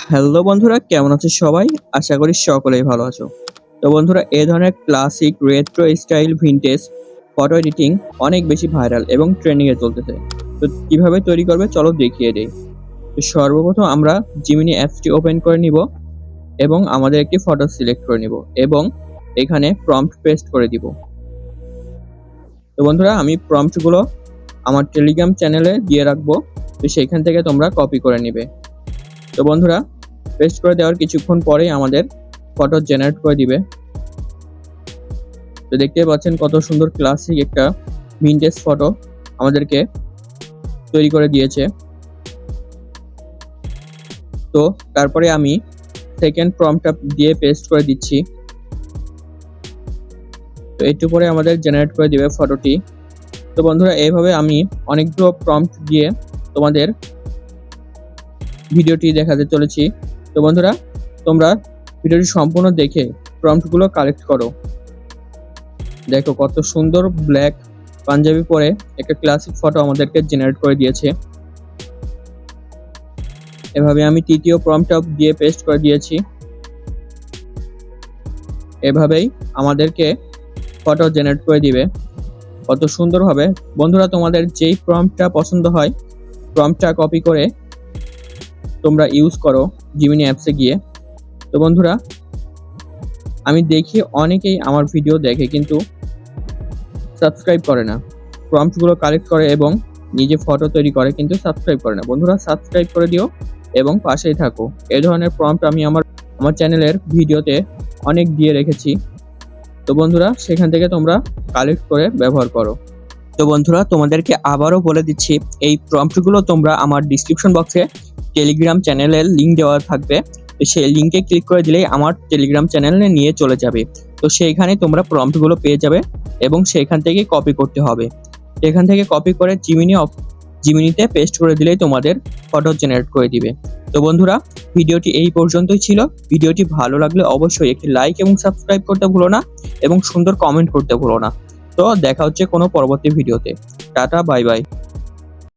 Hello বন্ধুরা, কেমন আছো সবাই? আশা করি সকলেই ভালো আছো। তো বন্ধুরা, এ ধরনের classic retro style vintage photo editing অনেক বেশি ভাইরাল এবং ট্রেন্ডিং এ চলতেছে। তো কীভাবে তৈরি করবে চলো দেখিয়ে দেই। তো সর্বপ্রথম আমরা জিমিনি অ্যাপসটি ওপেন করে নিব এবং আমাদের একটি ফটো সিলেক্ট করে নিব এবং এখানে প্রম্পট পেস্ট করে দিব। তো বন্ধুরা, আমি প্রম্পটগুলো আমার টেলিগ্রাম চ্যানেলে দিয়ে রাখব। তো সেইখান থেকে তোমরা কপি করে নিবে। তো বন্ধুরা পেস্ট করে দেওয়ার কিছুক্ষণ পরেই আমাদের ফটো জেনারেট করে দিবে। তো দেখতে পাচ্ছেন কত সুন্দর ক্লাসিক একটা ভিনটেজ ফটো আমাদেরকে তৈরি করে দিয়েছে। তো তারপরে আমি সেকেন্ড প্রম্পটটা দিয়ে পেস্ট করে দিচ্ছি। তো একটু পরে আমাদের জেনারেট করে দিবে ফটোটি তো বন্ধুরা এইভাবে আমি অনেকগুলো প্রম্পট দিয়ে তোমাদের ভিডিওটি দেখাতে চলেছি। তো বন্ধুরা, তোমরা ভিডিওটি সম্পূর্ণ দেখে প্রম্পটগুলো কালেক্ট করো। দেখো কত সুন্দর ব্ল্যাক পাঞ্জাবি পরে একটা ক্লাসিক ফটো আমাদেরকে জেনারেট করে দিয়েছে। এভাবে আমি তৃতীয় প্রম্পটটা দিয়ে পেস্ট করে দিয়েছি। এভাবেই আমাদেরকে ফটো জেনারেট করে দিবে। কত সুন্দরভাবে। বন্ধুরা, তোমাদের যেই প্রম্পটটা পছন্দ হয় প্রম্পটটা কপি করে তোমরা ইউজ করো জিমিনি অ্যাপসে গিয়ে। তো বন্ধুরা, আমি দেখি অনেকেই আমার ভিডিও দেখে কিন্তু সাবস্ক্রাইব করে না। প্রম্পটগুলো কালেক্ট করে এবং নিজে ফটো তৈরি করে কিন্তু সাবস্ক্রাইব করে না। বন্ধুরা সাবস্ক্রাইব করে দিও এবং পাশেই থাকো। এই ধরনের প্রম্পট আমি আমার আমার চ্যানেলের ভিডিওতে অনেক দিয়ে রেখেছি। তো বন্ধুরা, সেখান থেকে তোমরা কালেক্ট করে ব্যবহার করো। তো বন্ধুরা, তোমাদেরকে আবারও বলে দিচ্ছি, এই প্রম্পটগুলো তোমরা আমার ডিসক্রিপশন বক্সে টেলিগ্রাম চ্যানেলের লিঙ্ক দেওয়া থাকবে। সেই লিঙ্কে ক্লিক করে দিলেই আমার টেলিগ্রাম চ্যানেলে নিয়ে চলে যাবে। তো সেইখানে তোমরা প্রম্পটগুলো পেয়ে যাবে এবং সেখান থেকে কপি করতে হবে। এখান থেকে কপি করে জিমিনি অফ জিমিনিতে পেস্ট করে দিলেই তোমাদের ফটো জেনারেট করে দিবে। তো বন্ধুরা, ভিডিওটি এই পর্যন্তই ছিল। ভিডিওটি ভালো লাগলে অবশ্যই একটি লাইক এবং সাবস্ক্রাইব করতে ভুলো না এবং সুন্দর কমেন্ট করতে ভুলো না। তো দেখা হচ্ছে কোনো পরবর্তী ভিডিওতে। Tata bye bye